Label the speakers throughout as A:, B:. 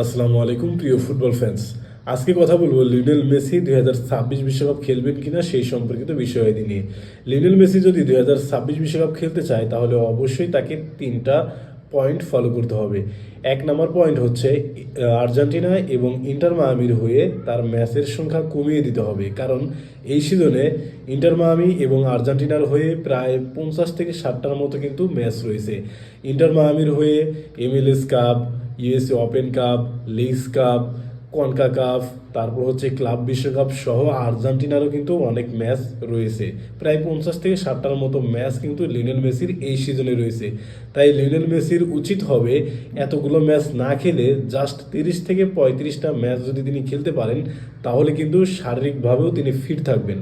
A: আসসালামু আলাইকুম, প্রিয় ফুটবল ফ্যান্স আজকে কথা বলব লিওনেল মেসি দুই হাজার ছাব্বিশ বিশ্বকাপ খেলবেন কিনা সেই সম্পর্কিত বিষয়াদি নিয়ে। লিওনেল মেসি যদি দুই হাজার ছাব্বিশ বিশ্বকাপ খেলতে চায়, তাহলে অবশ্যই তাকে তিনটা পয়েন্ট ফলো করতে হবে। এক নম্বর পয়েন্ট হচ্ছে আর্জেন্টিনা এবং ইন্টার মায়ামির হয়ে তার ম্যাচের সংখ্যা কমিয়ে দিতে হবে। কারণ এই সিজনে ইন্টার মায়ামি এবং আর্জেন্টিনার হয়ে প্রায় পঞ্চাশ থেকে ষাটটার মতো কিন্তু ম্যাচ রয়েছে। ইন্টার মায়ামির হয়ে MLS cup USA open cup, leagues cup concha cup তারপর হচ্ছে ক্লাব বিশ্বকাপ সহ আর্জেন্টিনারও কিন্তু অনেক ম্যাচ রয়েছে। প্রায় পঞ্চাশ থেকে ষাটটার মতো ম্যাচ কিন্তু লিওনেল মেসির এই সিজনে রয়েছে। তাই লিওনেল মেসির উচিত হবে এতগুলো ম্যাচ না খেলে জাস্ট তিরিশ থেকে পঁয়ত্রিশটা ম্যাচ যদি তিনি খেলতে পারেন, তাহলে কিন্তু শারীরিকভাবেও তিনি ফিট থাকবেন।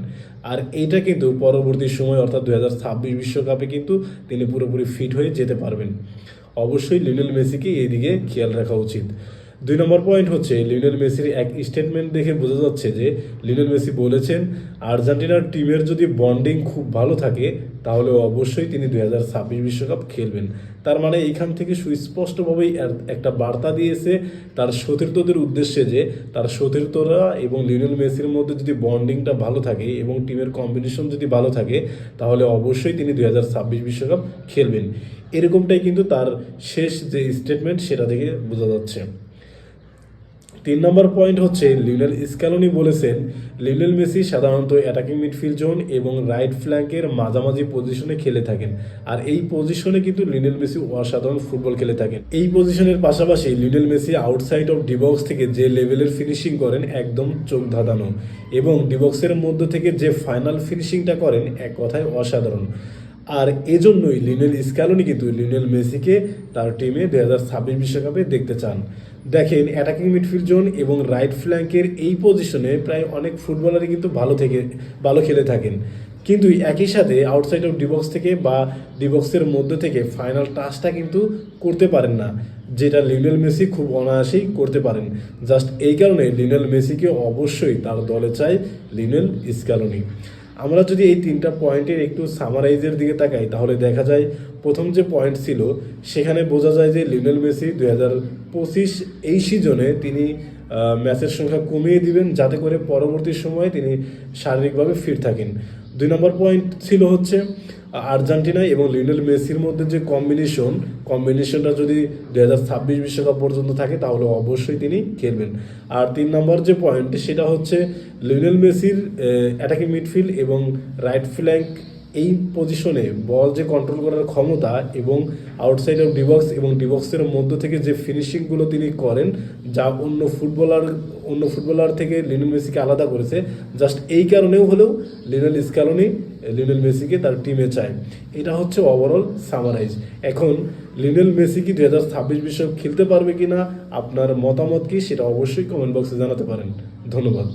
A: আর এইটা কিন্তু পরবর্তী সময়, অর্থাৎ দু হাজার বিশ্বকাপে কিন্তু তিনি পুরোপুরি ফিট হয়ে যেতে পারবেন। অবশ্যই লিওনেল মেসিকে এইদিকে খেয়াল রাখা উচিত। দুই নম্বর পয়েন্ট হচ্ছে, লিওনেল মেসির এক স্টেটমেন্ট দেখে বোঝা যাচ্ছে যে লিওনেল মেসি বলেছেন, আর্জেন্টিনার টিমের যদি বন্ডিং খুব ভালো থাকে, তাহলে অবশ্যই তিনি দুই হাজার ছাব্বিশ বিশ্বকাপ খেলবেন। তার মানে এইখান থেকে সুস্পষ্টভাবেই একটা বার্তা দিয়েছে তার সতীর্থদের উদ্দেশ্যে যে তার সতীর্থরা এবং লিওনেল মেসির মধ্যে যদি বন্ডিংটা ভালো থাকে এবং টিমের কম্বিনেশন যদি ভালো থাকে, তাহলে অবশ্যই তিনি দুই হাজার ছাব্বিশ বিশ্বকাপ খেলবেন। এরকমটাই কিন্তু তার শেষ যে স্টেটমেন্ট সেটা থেকে বোঝা যাচ্ছে। তিন নম্বর পয়েন্ট হচ্ছে, লিওনেল স্ক্যালোনি বলেছেন, লিওনেল মেসি সাধারণত অ্যাটাকিং মিডফিল্ড জোন এবং রাইট ফ্ল্যাঙ্কের মাঝামাঝি পজিশনে খেলে থাকেন। আর এই পজিশনে কিন্তু লিওনেল মেসি অসাধারণ ফুটবল খেলে থাকেন। এই পজিশনের পাশাপাশি Lionel Messi outside of D box থেকে যে লেভেলের ফিনিশিং করেন, একদম চোখ ধাঁধানো। এবং ডিবক্সের মধ্য থেকে যে ফাইনাল ফিনিশিংটা করেন, এক কথায় অসাধারণ। আর এজন্যই লিনেল স্ক্যালোনি কিন্তু লিনেল মেসিকে তার টিমে দু হাজার ছাব্বিশ বিশ্বকাপে দেখতে চান। দেখেন অ্যাটাকিং মিডফিল্ড জোন এবং রাইট ফ্ল্যাঙ্কের এই পজিশনে প্রায় অনেক ফুটবলারই কিন্তু ভালো থেকে, ভালো খেলে থাকেন। কিন্তু একই সাথে আউটসাইড অফ ডিবক্স থেকে বা ডিবক্সের মধ্যে থেকে ফাইনাল টাচটা কিন্তু করতে পারেন না, যেটা লিওনেল মেসি খুব অনায়াসেই করতে পারেন। জাস্ট এই কারণে লিওনেল মেসিকে অবশ্যই তার দলে চাই লিওনেল স্ক্যালোনি আমরা যদি এই তিনটা পয়েন্টের একটু সামারাইজের দিকে তাকাই, তাহলে দেখা যায় প্রথম যে পয়েন্ট ছিল, সেখানে বোঝা যায় যে লিওনেল মেসি দুই হাজার পঁচিশ, এই সিজনে তিনি ম্যাচের সংখ্যা কমিয়ে দিবেন যাতে করে পরবর্তী সময়ে তিনি শারীরিকভাবে ফিট থাকেন। দুই নম্বর পয়েন্ট ছিল হচ্ছে আর্জেন্টিনা এবং লিওনেল মেসির মধ্যে যে কম্বিনেশন কম্বিনেশনটা যদি দুই হাজার ছাব্বিশ বিশ্বকাপ পর্যন্ত থাকে, তাহলে অবশ্যই তিনি খেলবেন। আর তিন নম্বর যে পয়েন্ট সেটা হচ্ছে লিওনেল মেসির অ্যাটাকিং মিডফিল্ড এবং রাইট ফ্ল্যাঙ্ক এই পজিশনে বল যে কন্ট্রোল করার ক্ষমতা এবং আউটসাইড অফ ডিবক্স এবং ডিবক্সের মধ্য থেকে যে ফিনিশিংগুলো তিনি করেন, যা অন্য ফুটবলার অন্য ফুটবলার থেকে লিওনেল মেসিকে আলাদা করেছে জাস্ট এই কারণেও হলেও লিওনেল স্ক্যালোনি লিওনেল মেসিকে তার টিমে চায়। এটা হচ্ছে ওভারঅল সামারাইজ এখন লিওনেল মেসি কি দু হাজার ছাব্বিশ বিশ্বকাপ খেলতে পারবে কিনা, আপনার মতামত কি, সেটা অবশ্যই কমেন্ট বক্সে জানাতে পারেন। ধন্যবাদ।